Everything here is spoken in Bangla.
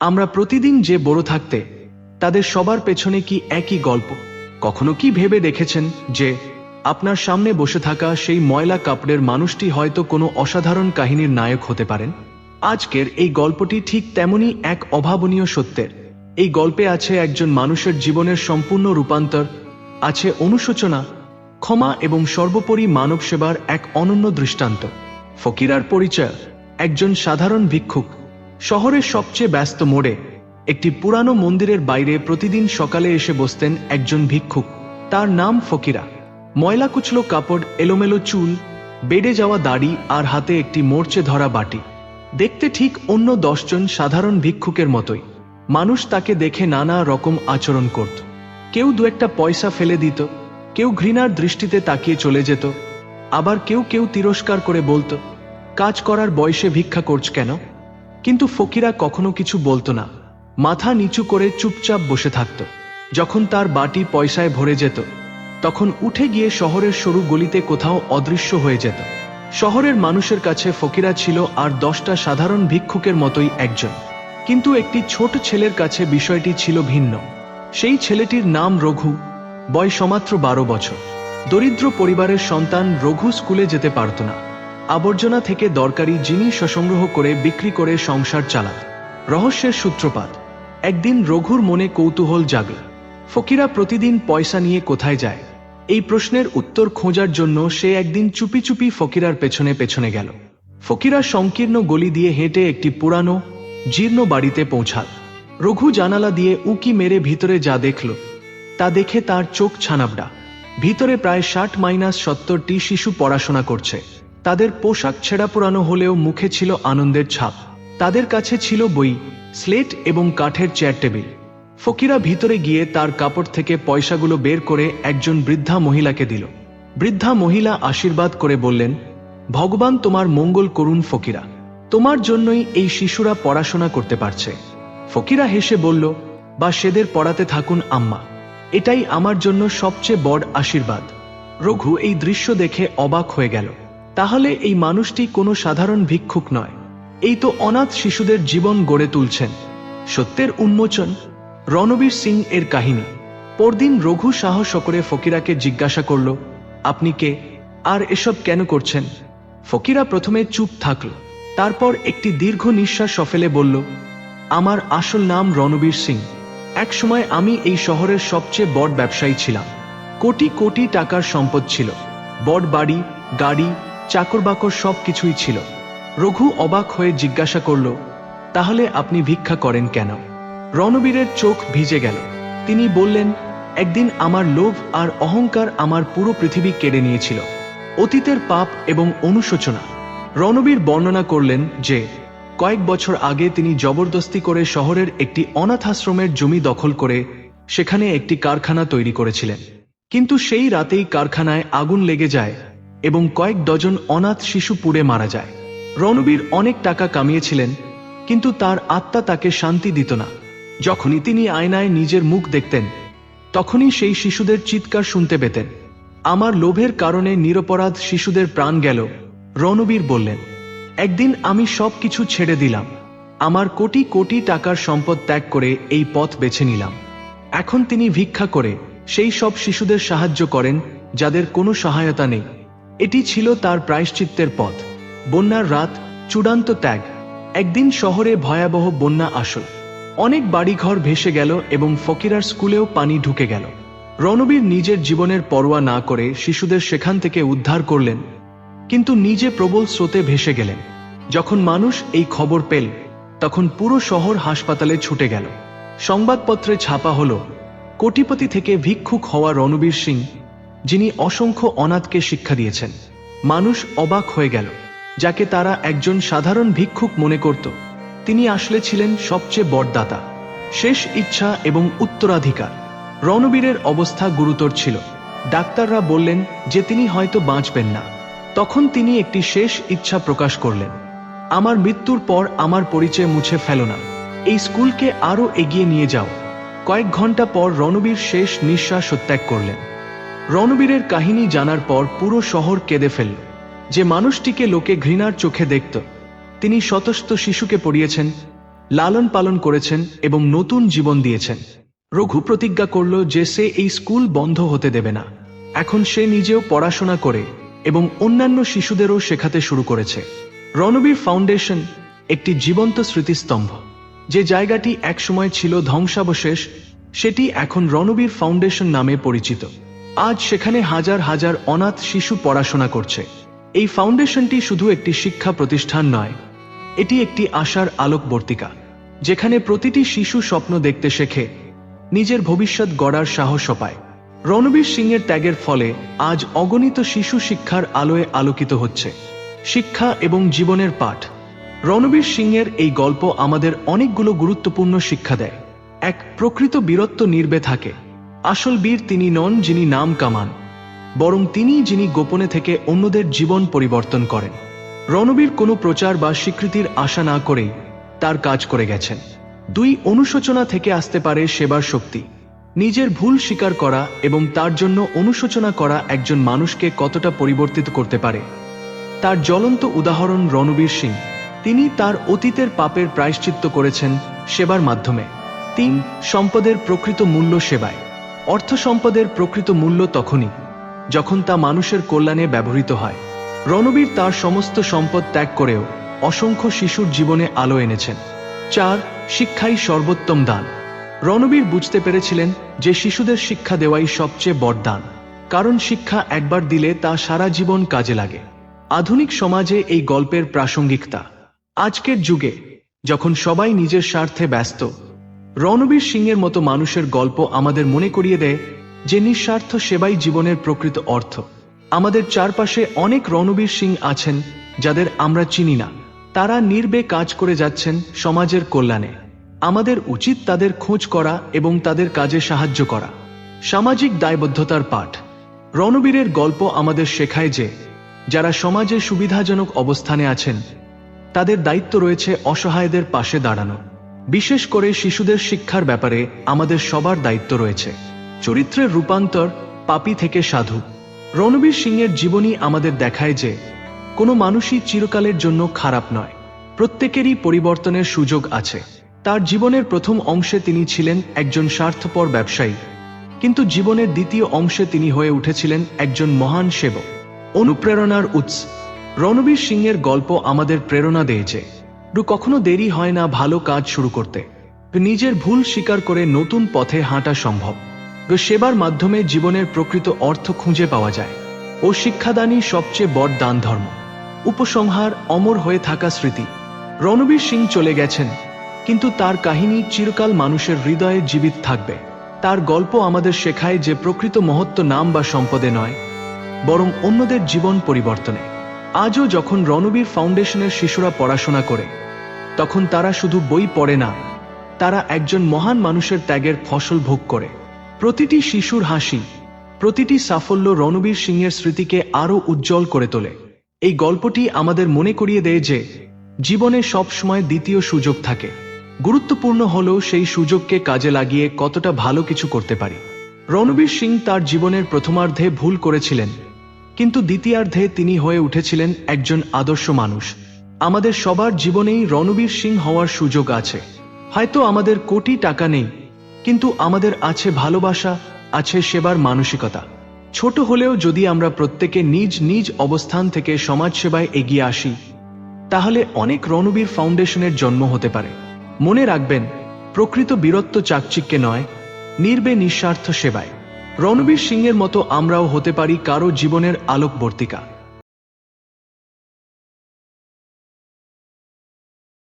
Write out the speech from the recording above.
আমরা প্রতিদিন যে বড় থাকতে, তাদের সবার পেছনে কি একই গল্প? কখনো কি ভেবে দেখেছেন যে, আপনার সামনে বসে থাকা সেই ময়লা কাপড়ের মানুষটি হয়তো কোনো অসাধারণ কাহিনীর নায়ক হতে পারেন? আজকের এই গল্পটি ঠিক তেমনই এক অভাবনীয় সত্যের। এই গল্পে আছে একজন মানুষের জীবনের সম্পূর্ণ রূপান্তর, আছে অনুশোচনা, ক্ষমা এবং সর্বোপরি মানব সেবার এক অনন্য দৃষ্টান্ত। ফকিরার পরিচয়, একজন সাধারণ ভিক্ষুক শহরের সবচেয়ে ব্যস্ত মোড়ে একটি পুরানো মন্দিরের বাইরে প্রতিদিন সকালে এসে বসতেন একজন ভিক্ষুক। তার নাম ফকিরা। ময়লা কুচলো কাপড়, এলোমেলো চুল, বেড়ে যাওয়া দাড়ি আর হাতে একটি মোর্চে ধরা বাটি। দেখতে ঠিক অন্য দশজন সাধারণ ভিক্ষুকের মতোই। মানুষ তাকে দেখে নানা রকম আচরণ করত। কেউ দু একটা পয়সা ফেলে দিত, কেউ ঘৃণার দৃষ্টিতে তাকিয়ে চলে যেত, আবার কেউ কেউ তিরস্কার করে বলতো, কাজ করার বয়সে ভিক্ষা করছ কেন? কিন্তু ফকিরা কখনো কিছু বলতো না। মাথা নিচু করে চুপচাপ বসে থাকত। যখন তার বাটি পয়সায় ভরে যেত, তখন উঠে গিয়ে শহরের সরু গলিতে কোথাও অদৃশ্য হয়ে যেত। শহরের মানুষের কাছে ফকিরা ছিল আর দশটা সাধারণ ভিক্ষুকের মতোই একজন। কিন্তু একটি ছোট ছেলের কাছে বিষয়টি ছিল ভিন্ন। সেই ছেলেটির নাম রঘু, বয়স মাত্র বারো বছর। দরিদ্র পরিবারের সন্তান রঘু স্কুলে যেতে পারত না। আবর্জনা থেকে দরকারি জিনিস সংগ্রহ করে বিক্রি করে সংসার চালাত রহস্যের সূত্রপাত। একদিন রঘুর মনে কৌতূহল জাগল। ফকিরা প্রতিদিন পয়সা নিয়ে কোথায় যায়? এই প্রশ্নের উত্তর খোঁজার জন্য সে একদিন চুপি চুপি ফকিরার পেছনে পেছনে গেল। ফকিরা সংকীর্ণ গলি দিয়ে হেঁটে একটি পুরানো, জীর্ণ বাড়িতে পৌঁছাল। রঘু জানালা দিয়ে উকি মেরে ভিতরে যা দেখল, তা দেখে তার চোখ ছানাবডা। ভিতরে প্রায় ষাট মাইনাস সত্তরটি শিশু পড়াশোনা করছে। তাদের পোশাক ছেঁড়া পুরানো হলেও মুখে ছিল আনন্দের ছাপ। তাদের কাছে ছিল বই, স্লেট এবং কাঠের চেয়ার টেবিল। ফকিরা ভিতরে গিয়ে তার কাপড় থেকে পয়সাগুলো বের করে একজন বৃদ্ধা মহিলাকে দিল। বৃদ্ধা মহিলা আশীর্বাদ করে বললেন, ভগবান তোমার মঙ্গল করুন ফকিরা। তোমার জন্যই এই শিশুরা পড়াশোনা করতে পারছে। ফকিরা হেসে বলল, বা সেদের পড়াতে থাকুন আম্মা। এটাই আমার জন্য সবচেয়ে বড় আশীর্বাদ। রঘু এই দৃশ্য দেখে অবাক হয়ে গেল। তাহলে এই মানুষটি কোনো সাধারণ ভিক্ষুক নয়। এই তো অনাথ শিশুদের জীবন গড়ে তুলছেন। সত্যের উন্মোচন, রণবীর সিং এর কাহিনী। পরদিন রঘু সাহস করে ফকিরাকে জিজ্ঞাসা করল, আপনি কে? আর এসব কেন করছেন? ফকিরা প্রথমে চুপ থাকল, তারপর একটি দীর্ঘ নিঃশ্বাস সফেলে বলল, আমার আসল নাম রণবীর সিং। একসময় আমি এই শহরের সবচেয়ে বড় ব্যবসায়ী ছিলাম। কোটি কোটি টাকার সম্পদ ছিল। বড় বাড়ি, গাড়ি চাকর বাকর সব কিছুই ছিল। রঘু অবাক হয়ে জিজ্ঞাসা করল, তাহলে আপনি ভিক্ষা করেন কেন? রণবীরের চোখ ভিজে গেল। তিনি বললেন, একদিন আমার লোভ আর অহংকার আমার পুরো পৃথিবী কেড়ে নিয়েছিল। অতীতের পাপ এবং অনুশোচনা। রণবীর বর্ণনা করলেন যে, কয়েক বছর আগে তিনি জবরদস্তি করে শহরের একটি অনাথাশ্রমের জমি দখল করে সেখানে একটি কারখানা তৈরি করেছিলেন। কিন্তু সেই রাতেই কারখানায় আগুন লেগে যায় এবং কয়েক ডজন অনাথ শিশু পুড়ে মারা যায়। রণবীর অনেক টাকা কামিয়েছিলেন, কিন্তু তার আত্মা তাকে শান্তি দিত না। যখনই তিনি আয়নায় নিজের মুখ দেখতেন, তখনই সেই শিশুদের চিৎকার শুনতে পেতেন। আমার লোভের কারণে নিরপরাধ শিশুদের প্রাণ গেল রণবীর বললেন। একদিন আমি সব কিছু ছেড়ে দিলাম। আমার কোটি কোটি টাকার সম্পদ ত্যাগ করে এই পথ বেছে নিলাম। এখন তিনি ভিক্ষা করে সেই সব শিশুদের সাহায্য করেন, যাদের কোনো সহায়তা নেই। এটি ছিল তার প্রায়শ্চিত্তের পথ। বন্যার রাত, চূড়ান্ত ত্যাগ। একদিন শহরে ভয়াবহ বন্যা আসল। অনেক বাড়িঘর ভেসে গেল এবং ফকিরার স্কুলেও পানি ঢুকে গেল। রণবীর নিজের জীবনের পরোয়া না করে শিশুদের সেখান থেকে উদ্ধার করলেন, কিন্তু নিজে প্রবল স্রোতে ভেসে গেলেন। যখন মানুষ এই খবর পেল, তখন পুরো শহর হাসপাতালে ছুটে গেল। সংবাদপত্রে ছাপা হল, কোটিপতি থেকে ভিক্ষুক হওয়া রণবীর সিং যিনি অসংখ্য অনাথকে শিক্ষা দিয়েছেন। মানুষ অবাক হয়ে গেল, যাকে তারা একজন সাধারণ ভিক্ষুক মনে করত। তিনি আসলে ছিলেন সবচেয়ে বড়দাতা শেষ ইচ্ছা এবং উত্তরাধিকার। রণবীরের অবস্থা গুরুতর ছিল। ডাক্তাররা বললেন যে তিনি হয়তো বাঁচবেন না। তখন তিনি একটি শেষ ইচ্ছা প্রকাশ করলেন। আমার মৃত্যুর পর আমার পরিচয় মুছে ফেলো না। এই স্কুলকে আরও এগিয়ে নিয়ে যাও। কয়েক ঘণ্টা পর রণবীর শেষ নিঃশ্বাস ত্যাগ করলেন। রণবীরের কাহিনী জানার পর পুরো শহর কেঁদে ফেলল। যে মানুষটিকে লোকে ঘৃণার চোখে দেখত, তিনি শতস্থ শিশুকে পড়িয়েছেন, লালন পালন করেছেন এবং নতুন জীবন দিয়েছেন। রঘু প্রতিজ্ঞা করল যে সে এই স্কুল বন্ধ হতে দেবে না। এখন সে নিজেও পড়াশোনা করে এবং অন্যান্য শিশুদেরও শেখাতে শুরু করেছে। রণবীর ফাউন্ডেশন একটি জীবন্ত স্মৃতিস্তম্ভ। যে জায়গাটি একসময় ছিল ধ্বংসাবশেষ, সেটি এখন রণবীর ফাউন্ডেশন নামে পরিচিত। আজ সেখানে হাজার হাজার অনাথ শিশু পড়াশোনা করছে। এই ফাউন্ডেশনটি শুধু একটি শিক্ষা প্রতিষ্ঠান নয়, এটি একটি আশার আলোকবর্তিকা, যেখানে প্রতিটি শিশু স্বপ্ন দেখতে শেখে, নিজের ভবিষ্যৎ গড়ার সাহস পায়। রণবীর সিংয়ের ত্যাগের ফলে আজ অগণিত শিশু শিক্ষার আলোয় আলোকিত হচ্ছে। শিক্ষা এবং জীবনের পাঠ। রণবীর সিংয়ের এই গল্প আমাদের অনেকগুলো গুরুত্বপূর্ণ শিক্ষা দেয়। এক প্রকৃত বীরত্ব নির্বে থাকে। আসল বীর তিনি নন যিনি নাম কামান, বরং তিনি যিনি গোপনে থেকে অন্যদের জীবন পরিবর্তন করেন। রণবীর কোনো প্রচার বা স্বীকৃতির আশা না করেই তার কাজ করে গেছেন। দুই অনুশোচনা থেকে আসতে পারে সেবার শক্তি, নিজের ভুল স্বীকার করা এবং তার জন্য অনুশোচনা করা একজন মানুষকে কতটা পরিবর্তিত করতে পারে। তার জ্বলন্ত উদাহরণ রণবীর সিং, তিনি তার অতীতের পাপের প্রায়শ্চিত্ত করেছেন সেবার মাধ্যমে। তিন, সম্পদের প্রকৃত মূল্য সেবায়। অর্থ সম্পদের প্রকৃত মূল্য তখনই, যখন তা মানুষের কল্যাণে ব্যবহৃত হয়। রণবীর তার সমস্ত সম্পদ ত্যাগ করেও অসংখ্য শিশুর জীবনে আলো এনেছেন। চার, শিক্ষাই সর্বোত্তম দান। রণবীর বুঝতে পেরেছিলেন যে শিশুদের শিক্ষা দেওয়াই সবচেয়ে বড় দান, কারণ শিক্ষা একবার দিলে তা সারা জীবন কাজে লাগে। আধুনিক সমাজে এই গল্পের প্রাসঙ্গিকতা। আজকের যুগে, যখন সবাই নিজের স্বার্থে ব্যস্ত রণবীর সিংয়ের মতো মানুষের গল্প আমাদের মনে করিয়ে দেয় যে নিঃস্বার্থ সেবাই জীবনের প্রকৃত অর্থ। আমাদের চারপাশে অনেক রণবীর সিং আছেন যাদের আমরা চিনি না। তারা নির্বে কাজ করে যাচ্ছেন সমাজের কল্যাণে। আমাদের উচিত তাদের খোঁজ করা এবং তাদের কাজে সাহায্য করা। সামাজিক দায়বদ্ধতার পাঠ। রণবীরের গল্প আমাদের শেখায় যে, যারা সমাজে সুবিধাজনক অবস্থানে আছেন, তাদের দায়িত্ব রয়েছে অসহায়দের পাশে দাঁড়ানো। বিশেষ করে শিশুদের শিক্ষার ব্যাপারে আমাদের সবার দায়িত্ব রয়েছে। চরিত্রের রূপান্তর পাপি থেকে সাধু। রণবীর সিংয়ের জীবনী আমাদের দেখায় যে, কোনো মানুষই চিরকালের জন্য খারাপ নয়। প্রত্যেকেরই পরিবর্তনের সুযোগ আছে। তার জীবনের প্রথম অংশে তিনি ছিলেন একজন স্বার্থপর ব্যবসায়ী। কিন্তু জীবনের দ্বিতীয় অংশে তিনি হয়ে উঠেছিলেন একজন মহান সেবক। অনুপ্রেরণার উৎস। রণবীর সিংয়ের গল্প আমাদের প্রেরণা দেয় যে রু কখনো দেরি হয় না ভালো কাজ শুরু করতে। নিজের ভুল স্বীকার করে নতুন পথে হাঁটা সম্ভব। সেবার মাধ্যমে জীবনের প্রকৃত অর্থ খুঁজে পাওয়া যায়। ও শিক্ষাদানই সবচেয়ে বড় দান ধর্ম উপসংহার অমর হয়ে থাকা স্মৃতি। রণবীর সিং চলে গেছেন, কিন্তু তার কাহিনী চিরকাল মানুষের হৃদয়ে জীবিত থাকবে। তার গল্প আমাদের শেখায় যে প্রকৃত মহত্ব নাম বা সম্পদে নয়, বরং অন্যদের জীবন পরিবর্তনে। আজও যখন রণবীর ফাউন্ডেশনের শিশুরা পড়াশোনা করে, তখন তারা শুধু বই পড়ে না, তারা একজন মহান মানুষের ত্যাগের ফসল ভোগ করে। প্রতিটি শিশুর হাসি, প্রতিটি সাফল্য রণবীর সিংয়ের স্মৃতিকে আরও উজ্জ্বল করে তোলে। এই গল্পটি আমাদের মনে করিয়ে দেয় যে, জীবনে সবসময় দ্বিতীয় সুযোগ থাকে। গুরুত্বপূর্ণ হলো সেই সুযোগকে কাজে লাগিয়ে কতটা ভালো কিছু করতে পারি। রণবীর সিং তার জীবনের প্রথমার্ধে ভুল করেছিলেন কিন্তু দ্বিতীয়ার্ধে তিনি হয়ে উঠেছিলেন একজন আদর্শ মানুষ। আমাদের সবার জীবনেই রণবীর সিং হওয়ার সুযোগ আছে। হয়তো আমাদের কোটি টাকা নেই, কিন্তু আমাদের আছে ভালোবাসা, আছে সেবার মানসিকতা। ছোট হলেও যদি আমরা প্রত্যেকে নিজ নিজ অবস্থান থেকে সমাজসেবায় এগিয়ে আসি, তাহলে অনেক রণবীর ফাউন্ডেশনের জন্ম হতে পারে। মনে রাখবেন, প্রকৃত বীরত্ব চাকচিক্যে নয়, নির্বে নিঃস্বার্থ সেবায়। রণবীর সিংয়ের মতো আমরাও হতে পারি কারও জীবনের আলোকবর্তিকা।